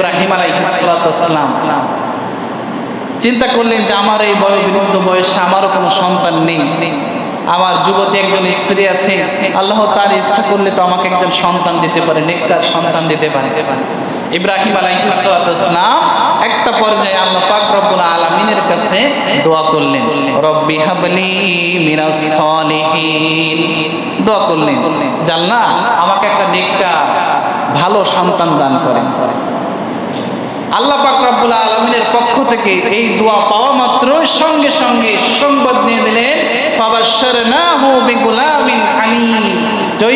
ইব্রাহিম আলাইহিসসালাম চিন্তা করলেন যে আমার এই বয়োবৃদ্ধ বয়সে আমারও কোনো সন্তান নেই। আমার যুবতী একজন স্ত্রী আছে, আল্লাহ তার ইচ্ছা করলে তো আমাকে একজন সন্তান দিতে পারে, নেককার সন্তান দিতে পারে। ইব্রাহিম আলাইহিসসালাম একটা পর্যায়ে আল্লাহ পাক রব্বুল আলামিনের কাছে দোয়া করলেন, রব্বি হাবলি মিনাস সলিহিন। দোয়া করলেন জানলা আমাকে একটা নেককার, ভালো সন্তান দান করেন। আল্লাহ পাক রব্বুল আলমিনের পক্ষ থেকে এই দোয়া পাওয়া মাত্র সঙ্গে সঙ্গে সংবাদ নিয়ে দিলেন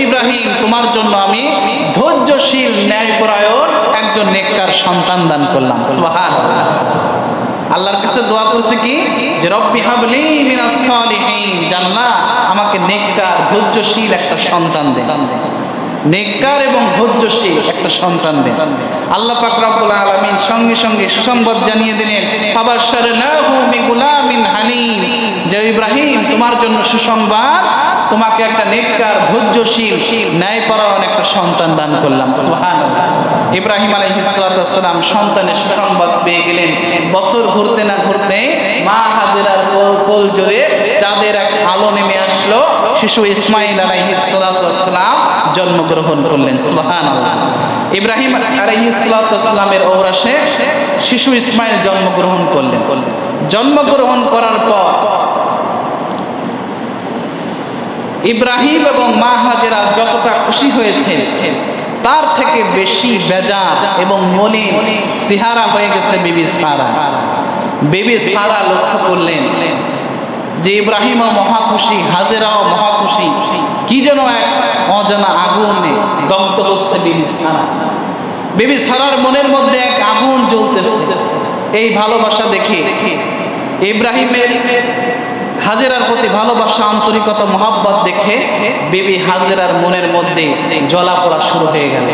ইব্রাহিম, তোমার জন্য আমি ধৈর্যশীল ন্যায়পরায়ণ একজন নেককার সন্তান দান করলাম। সুবহান আল্লাহর কাছে দোয়া করছে কি? যে রব্বি হাবলি মিনাস সালিহিন জান্নাহ আমাকে নেককার, ধৈর্যশীল একটা সন্তান দে। নেককার এবং ধৈর্যশীল একটা সন্তান দেন। আল্লাহ পাক রব্বুল আলামিন সঙ্গে সঙ্গে সুসংবাদ জানিয়ে দিলেন আবাশারনাহু বিগুলামিন হালিম যে ইব্রাহিম, তোমার জন্য সুসংবাদ, তোমাকে একটা নেককার, ধৈর্যশীল, ন্যায়পরায়ণ একটা সন্তান দান করলাম। সুবহানাল্লাহ। ইব্রাহিম আলাইহিস সালাম সন্তানের সুসংবাদ পেয়ে গেলেন। বছর ঘুরতে না ঘুরতে মা হাজেরার কোল- জোরে চাঁদের এক আলো নেমে আসলো। শিশু ইসমাইল আলাইহিস সালাম জন্মগ্রহণ করলেন সুবহান ইব্রাহিম আলাইহিসসালামের ঔরাসে শিশু ইসমাইল জন্মগ্রহণ করলেন। জন্মগ্রহণ করার পর ইব্রাহিম এবং মা হাজেরা যতটা খুশি হয়েছে, তার থেকে বেশি বেজার এবং মলিন সিহারা হয়ে গেছে বিবি সারা। বিবি সারা লক্ষ্য করলেন যে ইব্রাহিমও মহাখুশি, হাজেরাও মহাখুশি। কি যেন এক অজানা আগুনে দগ্ধ হচ্ছে বিবি সারা। বিবি সারার মনের মধ্যে এক আগুন জ্বলতেছে। এই ভালোবাসা দেখে ইব্রাহিমের হাজেরার প্রতি ভালোবাসা, আন্তরিকতা, মহাব্বত দেখে বিবি হাজেরার মনের মধ্যে জ্বলা পড়া শুরু হয়ে গেল।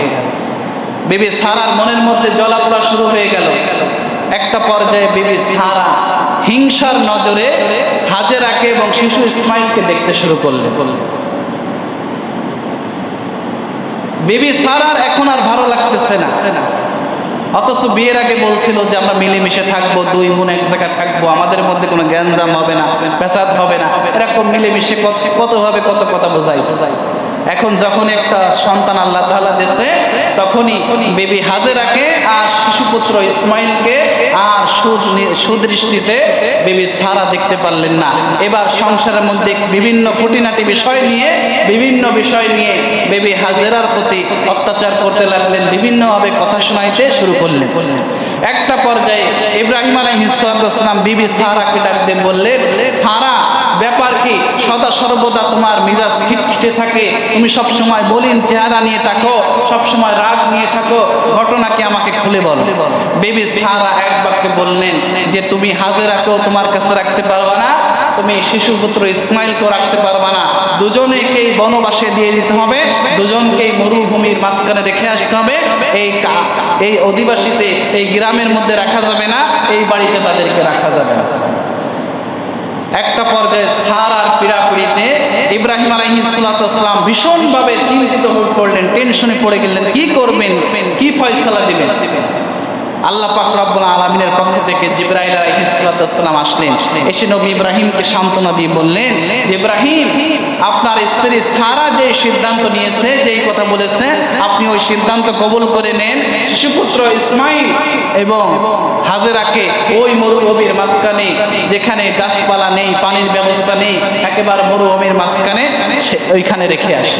বিবি সারার মনের মধ্যে জ্বলা পড়া শুরু হয়ে গেল। একটা পর্যায়ে বিবি সারা হিংসার নজরে হাজেরাকে এবং শিশু ইসমাইলকে দেখতে শুরু করলে করলেন। বিবি সারার এখন আর ভালো লাগতেছে না। অথচ বিয়ের আগে বলছিল যে আমরা মিলেমিশে থাকব, দুই বোন এক জায়গায় থাকব, আমাদের মধ্যে কোনো গ্যাঞ্জাম হবে না পেঁচাদ হবে না। এরকম মিলেমিশে কত কতভাবে কত কথা বোঝাই এখন যখন একটা সন্তান আল্লাহ তাআলা দিয়েছে, তখনই বেবি হাজেরাকে আর শিশুপুত্র ইসমাইলকে আর সুদ- সুদৃষ্টিতে বিবি সারা দেখতে পারলেন না। এবার সংসারের মধ্যে বিভিন্ন খুঁটিনাটি বিষয় নিয়ে, বিভিন্ন বিষয় নিয়ে বেবি হাজেরার প্রতি অত্যাচার করতে লাগলেন, বিভিন্নভাবে কথা শোনাইতে শুরু করলেন। একটা পর্যায়ে ইব্রাহিম আলহিসাম বিবি সারাকে ডাকতে বললেন, সারা ব্যাপার কি? সদা সর্বদা তোমার মিজাজ খিটখিটে থাকে। তুমি সব সময় বলিন চেহারা নিয়ে থাকো সব সময় রাগ নিয়ে থাকো। ঘটনা কি আমাকে খুলে বলো। বেবি সারা এক বাক্যে বললেন যে, তুমি হাজেরাকেও তোমার কাছে রাখতে পারবা না। তুমি শিশু শিশুপুত্র ইসমাইলকেও রাখতে পারবা না। দুজনেকেই বনবাসে দিয়ে দিতে হবে। দুজনকেই মরুভূমির মাঝখানে রেখে আসতে হবে। এই এই অধিবাসীতে, এই গ্রামের মধ্যে রাখা যাবে না। এই বাড়িতে তাদেরকে রাখা যাবে না। একটা পর্যায়ে সার আর পিড়াপিড়িতে ইব্রাহিম আলাইহিসসালাম ভীষণভাবে চিন্তিত হয়ে পড়লেন টেনশনে পড়ে গেলেন, কি করবেন? কি ফয়সলা দিবেন? আল্লাহ পাক রব্বুল আলামিনের পক্ষ থেকে জিব্রাইল আলাইহিসসালাম আসলেন। এসে নবী ইব্রাহিমকে সান্ত্বনা দিয়ে বললেন যে ইব্রাহিম আপনার স্ত্রী সারা যে সিদ্ধান্ত নিয়েছে, যেই কথা বলেছে, আপনি ওই সিদ্ধান্ত কবুল করে নেন। শিশুপুত্র ইসমাইল এবং হাজেরাকে ওই মরুভূমির মাঝখানে, যেখানে গাছপালা নেই, পানির ব্যবস্থা নেই, একেবারে মরুভূমির মাঝখানে ওইখানে রেখে আসে।